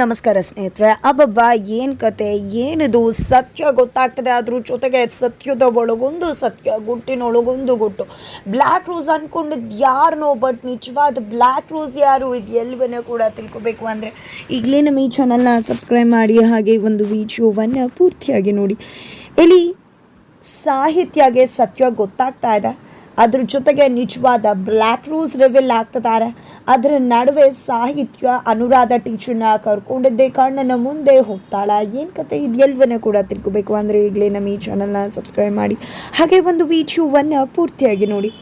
ನಮಸ್ಕಾರ ಸ್ನೇಹಿತರೆ, ಅಬ್ಬಬ್ಬ, ಏನು ಕತೆ, ಏನಿದು ಸತ್ಯ ಗೊತ್ತಾಗ್ತದೆ ಅದ್ರ ಜೊತೆಗೆ ಸತ್ಯದ ಒಳಗೊಂದು ಸತ್ಯ, ಗುಟ್ಟಿನೊಳಗೊಂದು ಗುಟ್ಟು. ಬ್ಲ್ಯಾಕ್ ರೋಸ್ ಅಂದ್ಕೊಂಡಿದ್ದು ಯಾರನೋ ಬಟ್ ನಿಜವಾದ ಬ್ಲ್ಯಾಕ್ ರೋಸ್ ಯಾರು ಇದು ಎಲ್ವನ್ನ ಕೂಡ ತಿಳ್ಕೊಬೇಕು ಅಂದರೆ ಈಗಲೇ ನಮ್ಮ ಈ ಚಾನಲ್ನ ಸಬ್ಸ್ಕ್ರೈಬ್ ಮಾಡಿ, ಹಾಗೆ ಒಂದು ವಿಡಿಯೋವನ್ನು ಪೂರ್ತಿಯಾಗಿ ನೋಡಿ. ಇಲ್ಲಿ ಸಾಹಿತ್ಯಗೆ ಸತ್ಯ ಗೊತ್ತಾಗ್ತಾ ಇದೆ? ಅದ್ರ ಜೊತೆಗೆ ನಿಜವಾದ ಬ್ಲ್ಯಾಕ್ ರೂಸ್ ರಿವಿಲ್ ಆಗ್ತದಾರೆ. ಅದರ ನಡುವೆ ಸಾಹಿತ್ಯ ಅನುರಾಧ ಟೀಚರ್ನ ಕರ್ಕೊಂಡಿದ್ದೆ ಕಣ್ಣನ ಮುಂದೆ ಹೋಗ್ತಾಳ. ಏನು ಕತೆ ಇದೆಲ್ವನ್ನ ಕೂಡ ತಿಳ್ಕೋಬೇಕು. ಅಂದರೆ ಈಗಲೇ ನಮ್ಮ ಈ ಚಾನಲ್ನ ಸಬ್ಸ್ಕ್ರೈಬ್ ಮಾಡಿ. ಹಾಗೆ ಒಂದು ವಿಡಿಯೋವನ್ನು ಪೂರ್ತಿಯಾಗಿ ನೋಡಿ.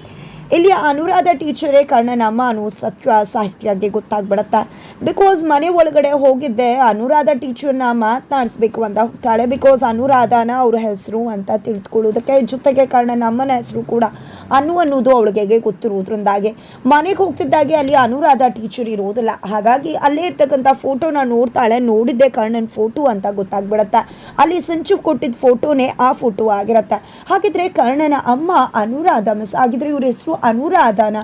ಇಲ್ಲಿ ಅನುರಾಧ ಟೀಚರೇ ಕರ್ಣನ ಅಮ್ಮ ಅನ್ನೋ ಸತ್ಯ ಸಾಹಿತ್ಯಗೆ ಗೊತ್ತಾಗ್ಬಿಡತ್ತೆ. ಬಿಕಾಸ್ ಮನೆ ಒಳಗಡೆ ಹೋಗಿದ್ದೆ, ಅನುರಾಧ ಟೀಚರ್ನ ಮಾತನಾಡಿಸ್ಬೇಕು ಅಂತ ಹೋಗ್ತಾಳೆ. ಬಿಕಾಸ್ ಅನುರಾಧನ ಅವ್ರ ಹೆಸರು ಅಂತ ತಿಳಿದುಕೊಳ್ಳೋದಕ್ಕೆ ಜೊತೆಗೆ ಕಾರಣ ಅಮ್ಮನ ಹೆಸರು ಕೂಡ ಅನು ಅನ್ನೋದು ಅವಳಿಗೆ ಗೊತ್ತಿರೋದ್ರಿಂದಾಗೆ. ಮನೆಗೆ ಹೋಗ್ತಿದ್ದಾಗೆ ಅಲ್ಲಿ ಅನುರಾಧ ಟೀಚರ್ ಇರೋದಿಲ್ಲ. ಹಾಗಾಗಿ ಅಲ್ಲೇ ಇರ್ತಕ್ಕಂಥ ಫೋಟೋನ ನೋಡ್ತಾಳೆ. ನೋಡಿದ್ದೆ ಕರ್ಣನ ಫೋಟೋ ಅಂತ ಗೊತ್ತಾಗ್ಬಿಡತ್ತೆ. ಅಲ್ಲಿ ಸಂಚು ಕೊಟ್ಟಿದ್ದ ಫೋಟೋನೇ ಆ ಫೋಟೋ ಆಗಿರತ್ತೆ. ಹಾಗಿದ್ರೆ ಕರ್ಣನ ಅಮ್ಮ ಅನುರಾಧ ಮಿಸ್ ಆಗಿದ್ರೆ ಇವ್ರ ಹೆಸರು ಅನುರಾಧನ,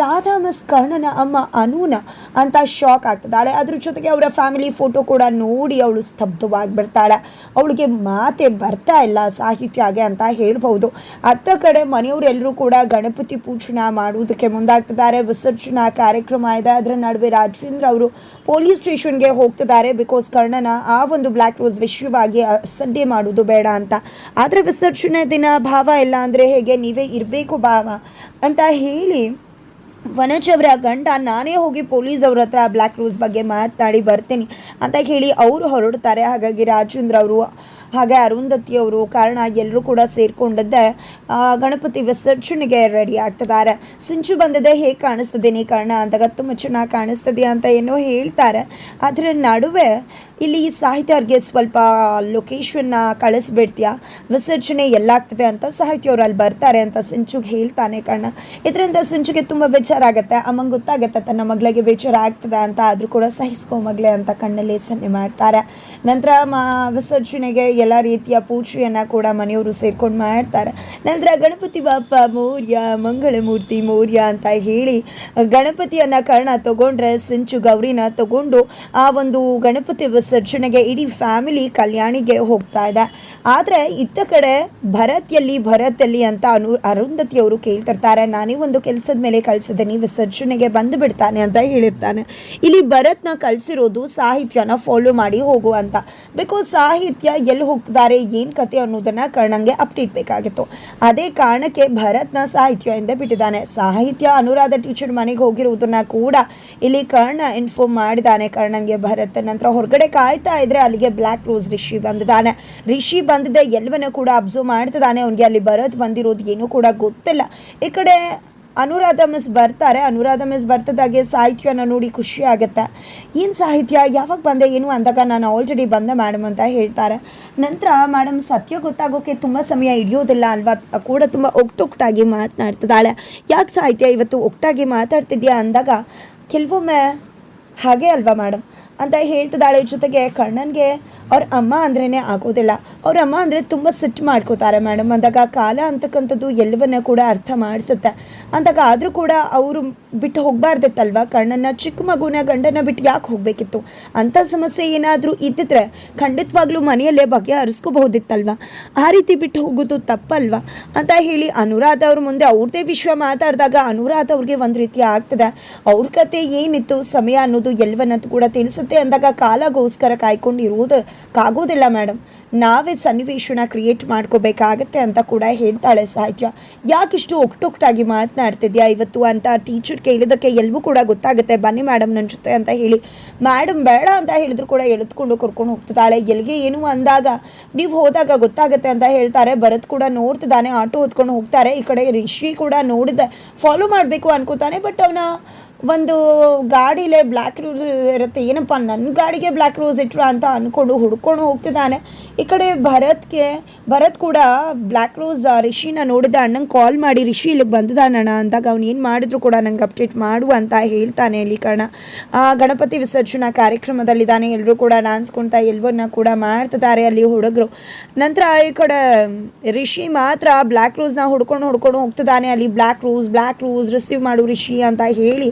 ರಾಧಾ ಮಿಸ್ ಕರ್ಣನ ಅಮ್ಮ ಅನೂನ ಅಂತ ಶಾಕ್ ಆಗ್ತದಾಳೆ ಅದ್ರ ಜೊತೆಗೆ ಅವರ ಫ್ಯಾಮಿಲಿ ಫೋಟೋ ಕೂಡ ನೋಡಿ ಅವಳು ಸ್ತಬ್ಧವಾಗಿ ಬಿಡ್ತಾಳೆ ಅವಳಿಗೆ ಮಾತೆ ಬರ್ತಾ ಇಲ್ಲ ಸಾಹಿತ್ಯಗೆ ಅಂತ ಹೇಳ್ಬಹುದು. ಅತ್ತ ಕಡೆ ಮನೆಯವರೆಲ್ಲರೂ ಕೂಡ ಗಣಪತಿ ಪೂಜನ ಮಾಡುವುದಕ್ಕೆ ಮುಂದಾಗ್ತಿದ್ದಾರೆ. ವಿಸರ್ಜನಾ ಕಾರ್ಯಕ್ರಮ ಇದೆ. ಅದರ ನಡುವೆ ರಾಜೇಂದ್ರ ಅವರು ಪೊಲೀಸ್ ಸ್ಟೇಷನ್ಗೆ ಹೋಗ್ತಿದ್ದಾರೆ ಬಿಕಾಸ್ ಕರ್ಣನ ಆ ಒಂದು ಬ್ಲ್ಯಾಕ್ ರೋಸ್ ವಿಷಯವಾಗಿ ಅಸಡ್ಡೆ ಮಾಡುವುದು ಬೇಡ ಅಂತ. ಆದರೆ ವಿಸರ್ಜನೆ ದಿನ ಭಾವ ಇಲ್ಲ ಅಂದರೆ ಹೇಗೆ? ನೀವೇ ಇರಬೇಕು ಭಾವ ಅಂತ ಹೇಳಿ ವನಜ್ ಅವರ ಗಂಡ, ನಾನೇ ಹೋಗಿ ಪೊಲೀಸ್ ಅವ್ರ ಹತ್ರ ಬ್ಲ್ಯಾಕ್ ರೋಸ್ ಬಗ್ಗೆ ಮಾತನಾಡಿ ಬರ್ತೀನಿ ಅಂತ ಹೇಳಿ ಅವರು ಹೊರಡ್ತಾರೆ. ಹಾಗಾಗಿ ರಾಜೇಂದ್ರ ಅವರು ಹಾಗೆ ಅರುಂಧತಿ ಅವರು ಕಾರಣ ಎಲ್ಲರೂ ಕೂಡ ಸೇರಿಕೊಂಡಿದ್ದೆ ಗಣಪತಿ ವಿಸರ್ಜನೆಗೆ ರೆಡಿ ಆಗ್ತಿದ್ದಾರೆ. ಸಿಂಚು ಬಂದಿದೆ, ಹೇಗೆ ಕಾಣಿಸ್ತದೆ ನೀ ಕಾರಣ? ಅಂದಾಗ ತುಂಬ ಚೆನ್ನಾಗಿ ಕಾಣಿಸ್ತದೆ ಅಂತ ಏನೋ ಹೇಳ್ತಾರೆ. ಅದರ ನಡುವೆ ಇಲ್ಲಿ ಸಾಹಿತ್ಯ ಅವ್ರಿಗೆ ಸ್ವಲ್ಪ ಲೊಕೇಶನ್ನ ಕಳಿಸ್ಬಿಡ್ತೀಯಾ? ವಿಸರ್ಜನೆ ಎಲ್ಲಾಗ್ತದೆ ಅಂತ ಸಾಹಿತ್ಯ ಅವ್ರು ಅಲ್ಲಿ ಬರ್ತಾರೆ ಅಂತ ಸಿಂಚುಗೆ ಹೇಳ್ತಾನೆ ಕಾರಣ ಇದರಿಂದ ಸಿಂಚುಗೆ ತುಂಬ ಬೇಜಾರಾಗತ್ತೆ, ಅಮ್ಮಂಗೆ ಗೊತ್ತಾಗುತ್ತೆ, ತನ್ನ ಮಗಳಿಗೆ ಬೇಜಾರ ಆಗ್ತದೆ ಅಂತ, ಆದರೂ ಕೂಡ ಸಹಿಸ್ಕೊ ಮಗಳೇ ಅಂತ ಕಣ್ಣಲ್ಲಿ ಸನ್ನೆ ಮಾಡ್ತಾರೆ. ನಂತರ ಮಾ, ವಿಸರ್ಜನೆಗೆ ಎಲ್ಲ ರೀತಿಯ ಪೂಜೆಯನ್ನು ಕೂಡ ಮನೆಯವರು ಸೇರ್ಕೊಂಡು ಮಾಡ್ತಾರೆ. ನಂತರ ಗಣಪತಿ ಬಾಪ ಮೌರ್ಯ, ಮಂಗಳಮೂರ್ತಿ, ಮೌರ್ಯ ಅಂತ ಹೇಳಿ, ಗಣಪತಿಯನ್ನು ಕರ್ಣ ತಗೊಂಡ್ರೆ, ಸಿಂಚು ಗೌರಿನ ತಗೊಂಡು ಆ ಒಂದು ಗಣಪತಿ ವಿಸರ್ಜನೆಗೆ ಇಡೀ ಫ್ಯಾಮಿಲಿ ಕಲ್ಯಾಣಿಗೆ ಹೋಗ್ತಾ ಇದೆ. ಆದರೆ ಇತ್ತ ಕಡೆ ಭರತ್ ಎಲ್ಲಿ ಭರತ್ ಎಲ್ಲಿ ಅಂತ ಅನು ಅರುಂಧತಿ ಅವರು ಕೇಳ್ತಿರ್ತಾರೆ. ನಾನೇ ಒಂದು ಕೆಲಸದ ಮೇಲೆ ಕಳಿಸಿದ್ದೀನಿ ವಿಸರ್ಜನೆಗೆ ಬಂದು ಬಿಡ್ತಾನೆ ಅಂತ ಹೇಳಿರ್ತಾನೆ. ಇಲ್ಲಿ ಭರತ್ನ ಕಳಿಸಿರೋದು ಸಾಹಿತ್ಯನ ಫಾಲೋ ಮಾಡಿ ಹೋಗು ಅಂತ. ಬಿಕಾಸ್ ಸಾಹಿತ್ಯ ಎಲ್ಲಿ ಹೋಗ್ತಿದ್ದಾರೆ ಏನು ಕತೆ ಅನ್ನೋದನ್ನು ಕರ್ಣಂಗೆ ಅಪ್ಡೇಟ್ ಬೇಕಾಗಿತ್ತು. ಅದೇ ಕಾರಣಕ್ಕೆ ಭರತ್ನ ಸಾಹಿತ್ಯ ಎಂದೇ ಬಿಟ್ಟಿದ್ದಾನೆ. ಸಾಹಿತ್ಯ ಅನುರಾಧ ಟೀಚರ್ ಮನೆಗೆ ಹೋಗಿರುವುದನ್ನು ಕೂಡ ಇಲ್ಲಿ ಕರ್ಣ ಇನ್ಫಾರ್ಮ್ ಮಾಡಿದ್ದಾನೆ ಕರ್ಣಂಗೆ ಭರತ್ ನಂತರ ಹೊರಗಡೆ ಕಾಯ್ತಾ ಇದ್ರೆ ಅಲ್ಲಿಗೆ ಬ್ಲ್ಯಾಕ್ ರೋಸ್ ರಿಷಿ ಬಂದಿದ್ದಾನೆ. ರಿಷಿ ಬಂದಿದೆ ಎಲ್ಲವನ್ನೂ ಕೂಡ ಅಬ್ಸರ್ವ್ ಮಾಡ್ತಿದ್ದಾನೆ. ಅವನಿಗೆ ಅಲ್ಲಿ ಭರತ್ ಬಂದಿರೋದು ಏನೂ ಕೂಡ ಗೊತ್ತಿಲ್ಲ. ಈ ಕಡೆ ಅನುರಾಧ ಮಿಸ್ ಬರ್ತಾರೆ. ಅನುರಾಧ ಮಿಸ್ ಬರ್ತದಾಗೆ ಸಾಹಿತ್ಯನ ನೋಡಿ ಖುಷಿ ಆಗುತ್ತೆ. ಏನು ಸಾಹಿತ್ಯ? ಯಾವಾಗ ಬಂದೆ, ಏನು ಅಂದಾಗ ನಾನು ಆಲ್ರೆಡಿ ಬಂದೆ ಮೇಡಮ್ ಅಂತ ಹೇಳ್ತಾರೆ. ನಂತರ ಮೇಡಮ್ ಸತ್ಯ ಗೊತ್ತಾಗೋಕ್ಕೆ ತುಂಬ ಸಮಯ ಹಿಡಿಯೋದಿಲ್ಲ ಅಲ್ವಾ? ಕೂಡ ತುಂಬ ಒಕ್ಟೊಕ್ಟಾಗಿ ಮಾತನಾಡ್ತಿದ್ದಾಳೆ. ಯಾಕೆ ಸಾಹಿತ್ಯ ಇವತ್ತು ಒಕ್ಟಾಗಿ ಮಾತಾಡ್ತಿದ್ಯಾ ಅಂದಾಗ, ಕೆಲವೊಮ್ಮೆ ಹಾಗೆ ಅಲ್ವಾ ಮೇಡಮ್ ಅಂತ ಹೇಳ್ತಿದ್ದಾಳೆ ಜೊತೆಗೆ ಕರ್ಣನ್ಗೆ ಅವ್ರ ಅಮ್ಮ ಅಂದ್ರೇ ಆಗೋದಿಲ್ಲ. ಅವ್ರ ಅಮ್ಮ ಅಂದರೆ ತುಂಬ ಸಿಟ್ಟು ಮಾಡ್ಕೋತಾರೆ ಮೇಡಮ್ ಅಂದಾಗ ಕಾಲ ಅಂತಕ್ಕಂಥದ್ದು ಎಲ್ಲವನ್ನ ಕೂಡ ಅರ್ಥ ಮಾಡಿಸುತ್ತೆ. ಅಂದಾಗ ಆದರೂ ಕೂಡ ಅವರು ಬಿಟ್ಟು ಹೋಗಬಾರ್ದಿತ್ತಲ್ವ? ಕರ್ಣನ ಚಿಕ್ಕ ಮಗುನ ಗಂಡನ ಬಿಟ್ಟು ಯಾಕೆ ಹೋಗಬೇಕಿತ್ತು? ಅಂಥ ಸಮಸ್ಯೆ ಏನಾದರೂ ಇದ್ದಿದ್ರೆ ಖಂಡಿತವಾಗ್ಲೂ ಮನೆಯಲ್ಲೇ ಬಗೆಹರಿಸ್ಕೋಬಹುದಿತ್ತಲ್ವ? ಆ ರೀತಿ ಬಿಟ್ಟು ಹೋಗೋದು ತಪ್ಪಲ್ವ? ಅಂತ ಹೇಳಿ ಅನುರಾಧ ಅವ್ರ ಮುಂದೆ ಅವ್ರದ್ದೇ ವಿಷಯ ಮಾತಾಡಿದಾಗ ಅನುರಾಧ ಅವ್ರಿಗೆ ಒಂದು ರೀತಿ ಆಗ್ತದೆ. ಅವ್ರ ಕತೆ ಏನಿತ್ತು, ಸಮಯ ಅನ್ನೋದು ಎಲ್ಲವನ್ನಂತೂ ಕೂಡ ತಿಳಿಸುತ್ತೆ. ಅಂದಾಗ ಕಾಲಗೋಸ್ಕರ ಕಾಯ್ಕೊಂಡಿರುವುದು ಕಾಗೋದಿಲ್ಲ ಮೇಡಮ್ ನಾವೇ ಸನ್ನಿವೇಶನ ಕ್ರಿಯೇಟ್ ಮಾಡ್ಕೋಬೇಕಾಗತ್ತೆ ಅಂತ ಕೂಡ ಹೇಳ್ತಾಳೆ ಸಾಹಿತ್ಯ. ಯಾಕಿಷ್ಟು ಒಕ್ಟೊಕ್ಟಾಗಿ ಮಾತನಾಡ್ತಿದ್ಯಾ ಇವತ್ತು ಅಂತ ಟೀಚರ್ ಕೇಳಿದಕ್ಕೆ ಎಲ್ಲವೂ ಕೂಡ ಗೊತ್ತಾಗುತ್ತೆ. ಬನ್ನಿ ಮೇಡಮ್ ನನ್ನ ಜೊತೆ ಅಂತ ಹೇಳಿ. ಮೇಡಮ್ ಬೇಡ ಅಂತ ಹೇಳಿದ್ರು ಕೂಡ ಎಳೆದುಕೊಂಡು ಕರ್ಕೊಂಡು ಹೋಗ್ತಿದ್ದಾಳೆ. ಎಲ್ಲಿಗೆ ಏನು ಅಂದಾಗ ನೀವು ಹೋದಾಗ ಗೊತ್ತಾಗುತ್ತೆ ಅಂತ ಹೇಳ್ತಾರೆ. ಭರತ್ ಕೂಡ ನೋಡ್ತಿದ್ದಾನೆ, ಆಟೋ ಹೊತ್ಕೊಂಡು ಹೋಗ್ತಾರೆ. ಈ ಕಡೆ ರಿಷಿ ಕೂಡ ನೋಡಿದೆ ಫಾಲೋ ಮಾಡಬೇಕು ಅನ್ಕೋತಾನೆ ಬಟ್ ಅವನ ಒಂದು ಗಾಡಿಲೇ ಬ್ಲ್ಯಾಕ್ ರೋಸ್ ಇರುತ್ತೆ. ಏನಪ್ಪ ನನ್ನ ಗಾಡಿಗೆ ಬ್ಲ್ಯಾಕ್ ರೋಸ್ ಇಟ್ರು ಅಂತ ಅಂದ್ಕೊಂಡು ಹುಡ್ಕೊಂಡು ಹೋಗ್ತಿದ್ದಾನೆ. ಈ ಕಡೆ ಭರತ್ಗೆ ಭರತ್ ಕೂಡ ಬ್ಲ್ಯಾಕ್ ರೋಸ್ ರಿಷಿನ ನೋಡಿದ ಅಣ್ಣಂಗೆ ಕಾಲ್ ಮಾಡಿ ರಿಷಿ ಇಲ್ಲಿಗೆ ಬಂದಿದ್ದಾನಣ್ಣ ಅಂದಾಗ ಅವ್ನು ಏನು ಮಾಡಿದ್ರು ಕೂಡ ನನಗೆ ಅಪ್ಡೇಟ್ ಮಾಡು ಅಂತ ಹೇಳ್ತಾನೆ ಇಲ್ಲಿ ಆ, ಗಣಪತಿ ವಿಸರ್ಜನಾ ಕಾರ್ಯಕ್ರಮದಲ್ಲಿದ್ದಾನೆ. ಎಲ್ಲರೂ ಕೂಡ ಡಾನ್ಸ್ಕೊಳ್ತಾ ಎಲ್ಲವನ್ನ ಕೂಡ ಮಾಡ್ತಿದ್ದಾರೆ ಅಲ್ಲಿ ಹುಡುಗರು. ನಂತರ ಈ ಕಡೆ ರಿಷಿ ಮಾತ್ರ ಬ್ಲ್ಯಾಕ್ ರೋಸ್ನ ಹುಡ್ಕೊಂಡು ಹುಡ್ಕೊಂಡು ಹೋಗ್ತಿದ್ದಾನೆ. ಅಲ್ಲಿ black rose black rose receive ಮಾಡು ರಿಷಿ ಅಂತ ಹೇಳಿ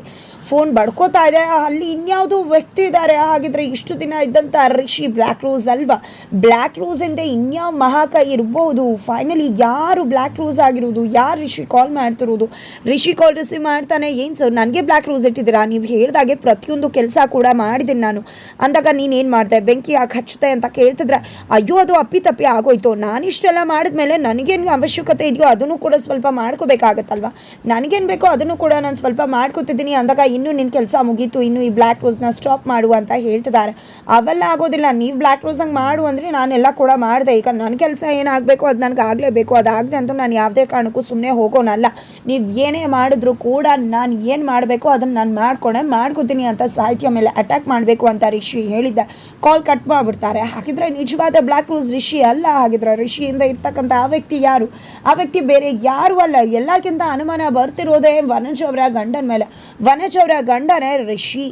ಫೋನ್ ಬಡ್ಕೋತಾ ಇದೆ. ಅಲ್ಲಿ ಇನ್ಯಾವುದೋ ವ್ಯಕ್ತಿ ಇದ್ದಾರೆ. ಹಾಗಿದ್ರೆ ಇಷ್ಟು ದಿನ ಇದ್ದಂಥ ರಿಷಿ ಬ್ಲ್ಯಾಕ್ ರೋಸ್ ಅಲ್ವಾ? ಬ್ಲ್ಯಾಕ್ ರೋಸ್ ಎಂದೆ ಇನ್ಯಾವ ಮಹಾಕ ಇರ್ಬೋದು? ಫೈನಲಿ ಯಾರು ಬ್ಲ್ಯಾಕ್ ರೋಸ್ ಆಗಿರೋದು? ಯಾರು ರಿಷಿ ಕಾಲ್ ಮಾಡ್ತಿರೋದು? ರಿಷಿ ಕಾಲ್ ರಿಸೀವ್ ಮಾಡ್ತಾನೆ. ಏನು ಸರ್, ನನಗೆ ಬ್ಲ್ಯಾಕ್ ರೋಸ್ ಇಟ್ಟಿದ್ದೀರಾ? ನೀವು ಹೇಳ್ದಾಗೆ ಪ್ರತಿಯೊಂದು ಕೆಲಸ ಕೂಡ ಮಾಡಿದ್ದೀನಿ ನಾನು. ಅಂದಾಗ ನೀನೇನು ಮಾಡಿದೆ? ಬೆಂಕಿ ಯಾಕೆ ಹಚ್ಚುತ್ತೆ ಅಂತ ಕೇಳ್ತಿದ್ರೆ, ಅಯ್ಯೋ, ಅದು ಅಪ್ಪಿ ತಪ್ಪಿ ಆಗೋಯ್ತು. ನಾನಿಷ್ಟೆಲ್ಲ ಮಾಡಿದ್ಮೇಲೆ ನನಗೇನು ಅವಶ್ಯಕತೆ ಇದೆಯೋ ಅದನ್ನು ಕೂಡ ಸ್ವಲ್ಪ ಮಾಡ್ಕೋಬೇಕಾಗತ್ತಲ್ವ? ನನಗೇನು ಬೇಕೋ ಅದನ್ನು ಕೂಡ ನಾನು ಸ್ವಲ್ಪ ಮಾಡ್ಕೋತಿದ್ದೀನಿ ಅಂದಾಗ ಇನ್ನೂ ನಿನ್ನ ಕೆಲಸ ಮುಗೀತು, ಇನ್ನು ಈ ಬ್ಲ್ಯಾಕ್ ರೋಸ್ನ ಸ್ಟಾಪ್ ಮಾಡು ಅಂತ ಹೇಳ್ತಿದ್ದಾರೆ ಅವೆಲ್ಲ ಆಗೋದಿಲ್ಲ. ನೀವು ಬ್ಲ್ಯಾಕ್ ರೋಸ್ ಹಂಗೆ ಮಾಡು ಅಂದರೆ ನಾನೆಲ್ಲ ಕೂಡ ಮಾಡಿದೆ. ಈಗ ನನ್ನ ಕೆಲಸ ಏನಾಗಬೇಕು, ಅದು ನನಗೆ ಆಗಲೇಬೇಕು ಅದಾಗದೆ ಅಂತೂ ನಾನು ಯಾವುದೇ ಕಾರಣಕ್ಕೂ ಸುಮ್ಮನೆ ಹೋಗೋನಲ್ಲ. ನೀವು ಏನೇ ಮಾಡಿದ್ರು ಕೂಡ ನಾನು ಏನು ಮಾಡಬೇಕು ಅದನ್ನು ನಾನು ಮಾಡ್ಕೊಂಡೆ ಮಾಡ್ಕೋತೀನಿ ಅಂತ ಸಾಹಿತ್ಯ ಮೇಲೆ ಅಟ್ಯಾಕ್ ಮಾಡಬೇಕು ಅಂತ ರಿಷಿ ಹೇಳಿದ್ದೆ. ಕಾಲ್ ಕಟ್ ಮಾಡಿಬಿಡ್ತಾರೆ. ಹಾಗಿದ್ರೆ ನಿಜವಾದ ಬ್ಲ್ಯಾಕ್ ರೋಸ್ ರಿಷಿ ಅಲ್ಲ. ಹಾಗಿದ್ರೆ ರಿಷಿಯಿಂದ ಇರ್ತಕ್ಕಂಥ ಆ ವ್ಯಕ್ತಿ ಯಾರು? ಆ ವ್ಯಕ್ತಿ ಬೇರೆ ಯಾರು ಅಲ್ಲ. ಎಲ್ಲಕ್ಕಿಂತ ಅನುಮಾನ ಬರ್ತಿರೋದೇ ವನಜ್ ಅವರ ಗಂಡನ ಮೇಲೆ. ವನಜ್ ಅವರ ಗಂಡನೇ ರಿಷಿ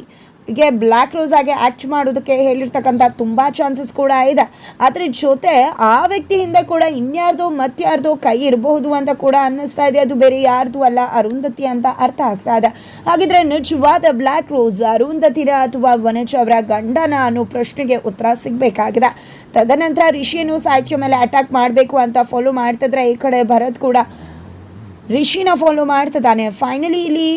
ಗೆ ಬ್ಲ್ಯಾಕ್ ರೋಸ್ ಆಗಿ ಆ್ಯಕ್ಟ್ ಮಾಡೋದಕ್ಕೆ ಹೇಳಿರ್ತಕ್ಕಂಥ ತುಂಬ ಚಾನ್ಸಸ್ ಕೂಡ ಇದೆ. ಅದ್ರ ಜೊತೆ ಆ ವ್ಯಕ್ತಿ ಹಿಂದೆ ಕೂಡ ಇನ್ಯಾರ್ದೋ ಮತ್ಯಾರ್ದೋ ಕೈ ಇರಬಹುದು ಅಂತ ಕೂಡ ಅನ್ನಿಸ್ತಾ ಇದೆ. ಅದು ಬೇರೆ ಯಾರ್ದು ಅಲ್ಲ ಅರುಂಧತಿ ಅಂತ ಅರ್ಥ ಆಗ್ತಾ ಇದೆ. ಹಾಗಿದ್ರೆ ನಿಜವಾದ ಬ್ಲ್ಯಾಕ್ ರೋಸ್ ಅರುಂಧತಿರ ಅಥವಾ ವನಜ್ ಅವರ ಗಂಡನ ಅನ್ನೋ ಪ್ರಶ್ನೆಗೆ ಉತ್ತರ ಸಿಗಬೇಕಾಗಿದೆ. ತದನಂತರ ರಿಷಿಯನ್ನು ಸಾಹಿತ್ಯ ಮೇಲೆ ಅಟ್ಯಾಕ್ ಮಾಡಬೇಕು ಅಂತ ಫಾಲೋ ಮಾಡ್ತಿದ್ರೆ ಈ ಕಡೆ ಭರತ್ ಕೂಡ ರಿಷಿನ ಫಾಲೋ ಮಾಡ್ತಿದ್ದಾನೆ. ಫೈನಲಿ ಇಲ್ಲಿ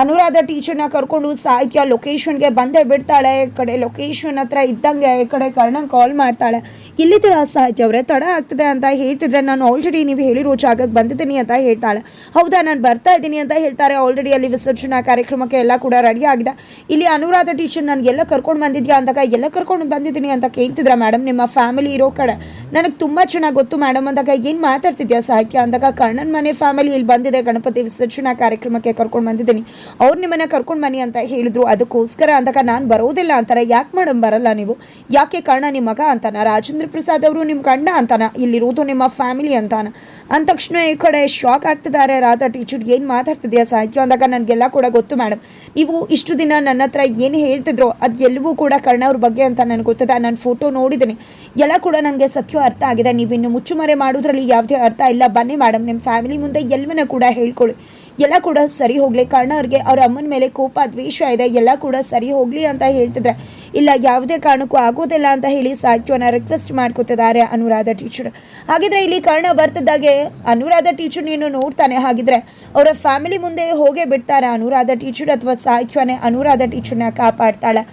ಅನುರಾಧ ಟೀಚರ್ನ ಕರ್ಕೊಂಡು ಸಾಹಿತ್ಯ ಲೊಕೇಶನ್ಗೆ ಬಂದೇ ಬಿಡ್ತಾಳೆ. ಈ ಕಡೆ ಲೊಕೇಶನ್ ಹತ್ರ ಇದ್ದಂಗೆ ಈ ಕಡೆ ಕರ್ಣ ಕಾಲ್ ಮಾಡ್ತಾಳೆ. ಇಲ್ಲಿ ತರ ಸಾಹಿತ್ಯ ಅವರೇ ತಡ ಆಗ್ತದೆ ಅಂತ ಹೇಳ್ತಿದ್ರೆ ನಾನು ಆಲ್ರೆಡಿ ನೀವು ಹೇಳಿರೋ ಜಾಗಕ್ಕೆ ಬಂದಿದ್ದೀನಿ ಅಂತ ಹೇಳ್ತಾಳೆ. ಹೌದಾ, ನಾನು ಬರ್ತಾ ಇದ್ದೀನಿ ಅಂತ ಹೇಳ್ತಾರೆ. ಆಲ್ರೆಡಿ ಅಲ್ಲಿ ವಿಸರ್ಜನಾ ಕಾರ್ಯಕ್ರಮಕ್ಕೆ ಎಲ್ಲ ಕೂಡ ರೆಡಿ ಆಗಿದೆ. ಇಲ್ಲಿ ಅನುರಾಧ ಟೀಚರ್ ನಾನು ಎಲ್ಲ ಕರ್ಕೊಂಡು ಬಂದಿದ್ಯಾ ಅಂದಾಗ, ಎಲ್ಲ ಕರ್ಕೊಂಡು ಬಂದಿದ್ದೀನಿ ಅಂತ ಕೇಳ್ತಿದ್ರ ಮೇಡಮ್ ನಿಮ್ಮ ಫ್ಯಾಮಿಲಿ ಇರೋ ಕಡೆ. ನನಗೆ ತುಂಬ ಚೆನ್ನಾಗಿ ಗೊತ್ತು ಮೇಡಮ್ ಅಂದಾಗ, ಏನು ಮಾತಾಡ್ತಿದ್ಯಾ ಸಾಹಿತ್ಯ? ಅಂದಾಗ ಕರ್ಣನ್ ಮನೆ ಫ್ಯಾಮಿಲಿ ಇಲ್ಲಿ ಬಂದಿದೆ. ಗಣಪತಿ ವಿಸರ್ಜನಾ ಕಾರ್ಯಕ್ರಮಕ್ಕೆ ಕರ್ಕೊಂಡು ಬಂದಿದ್ದೀನಿ. ಅವ್ರು ನಿಮ್ಮನ್ನ ಕರ್ಕೊಂಡು ಬನ್ನಿ ಅಂತ ಹೇಳಿದ್ರು. ಅದಕ್ಕೋಸ್ಕರ ಅಂದಾಗ ನಾನು ಬರೋದಿಲ್ಲ ಅಂತಾರೆ. ಯಾಕೆ ಮೇಡಮ್ ಬರಲ್ಲ ನೀವು? ಯಾಕೆ ಕಾರಣ ನಿಮ್ಮ ಮಗ ಅಂತಾನ? ರಾಜೇಂದ್ರ ಪ್ರಸಾದ್ ಅವರು ನಿಮ್ಮ ಗಂಡ ಅಂತಾನ? ಇಲ್ಲಿರೋದು ನಿಮ್ಮ ಫ್ಯಾಮಿಲಿ ಅಂತಾನ? ಅಂದ ತಕ್ಷಣ ಈ ಕಡೆ ಶಾಕ್ ಆಗ್ತಿದ್ದಾರೆ ರಾಧಾ ಟೀಚರ್ ಏನು ಮಾತಾಡ್ತಿದ್ಯಾ ಸಾಹಿತ್ಯ ಅಂದಾಗ ನನಗೆಲ್ಲ ಕೂಡ ಗೊತ್ತು ಮೇಡಮ್ ನೀವು ಇಷ್ಟು ದಿನ ನನ್ನ ಹತ್ರ ಏನು ಹೇಳ್ತಿದ್ರೋ ಅದು ಎಲ್ಲವೂ ಕೂಡ ಕರ್ಣ ಅವ್ರ ಬಗ್ಗೆ ಅಂತ ನನಗೆ ಗೊತ್ತದೆ. ನಾನು ಫೋಟೋ ನೋಡಿದ್ದೀನಿ ಎಲ್ಲ ಕೂಡ ನನಗೆ ಸತ್ಯ ಅರ್ಥ ಆಗಿದೆ. ನೀವು ಇನ್ನು ಮುಚ್ಚುಮರೆ ಮಾಡೋದ್ರಲ್ಲಿ ಯಾವುದೇ ಅರ್ಥ ಇಲ್ಲ. ಬನ್ನಿ ಮೇಡಮ್ ನಿಮ್ಮ ಫ್ಯಾಮಿಲಿ ಮುಂದೆ ಎಲ್ಲವನ್ನ ಕೂಡ ಹೇಳ್ಕೊಳ್ಳಿ. ಎಲ್ಲ ಕೂಡ ಸರಿ ಹೋಗ್ಲಿ. ಕಾರಣ ಅವ್ರಿಗೆ ಅವ್ರ ಅಮ್ಮನ ಮೇಲೆ ಕೋಪ, ದ್ವೇಷ ಇದೆ. ಎಲ್ಲ ಕೂಡ ಸರಿ ಹೋಗ್ಲಿ ಅಂತ ಹೇಳ್ತಿದ್ರೆ, ಇಲ್ಲ ಯಾವುದೇ ಕಾರಣಕ್ಕೂ ಆಗೋದಿಲ್ಲ ಅಂತ ಹೇಳಿ ಸಾಹಿತ್ಯನ ರಿಕ್ವೆಸ್ಟ್ ಮಾಡ್ಕೋತಿದ್ದಾರೆ ಅನುರಾಧ ಟೀಚರ್ ಹಾಗಿದ್ರೆ ಇಲ್ಲಿ ಕಾರಣ ಬರ್ತಿದ್ದಾಗೆ ಅನುರಾಧ ಟೀಚರ್ ನೀನು ನೋಡ್ತಾನೆ. ಹಾಗಿದ್ರೆ ಅವರ ಫ್ಯಾಮಿಲಿ ಮುಂದೆ ಹೋಗೇ ಬಿಡ್ತಾರೆ ಅನುರಾಧ ಟೀಚರ್ ಅಥವಾ ಸಾಹಿತ್ಯನೇ ಅನುರಾಧ ಟೀಚರ್ನ ಕಾಪಾಡ್ತಾಳೆ.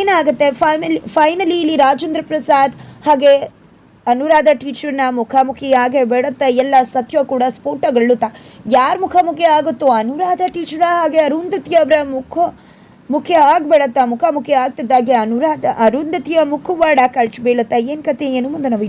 ಏನಾಗುತ್ತೆ? ಫೈನಲಿ ಫೈನಲಿ ಇಲ್ಲಿ ರಾಜೇಂದ್ರ ಪ್ರಸಾದ್ ಹಾಗೆ ಅನುರಾಧ ಟೀಚರ್ನ ಮುಖಾಮುಖಿಯಾಗೆ ಬಿಡುತ್ತೆ ಎಲ್ಲ ಸತ್ಯ ಕೂಡ ಸ್ಫೋಟಗೊಳ್ಳುತ್ತಾ. ಯಾರು ಮುಖಾಮುಖಿ ಆಗುತ್ತೋ ಅನುರಾಧ ಟೀಚರ ಹಾಗೆ ಅರುಂಧತಿ ಅವರ ಮುಖ ಮುಖ್ಯ ಆಗ್ಬೇಡತ್ತ, ಮುಖಾಮುಖಿ ಆಗ್ತಿದ್ದಾಗೆ ಅನುರಾಧ. ಅರುಂಧತಿಯ ಮುಖವಾಡ ಕಳ್ಚಿ ಬೀಳುತ್ತಾ. ಏನ್ ಕತೆ ಏನು ಮುಂದೆ ನಾವು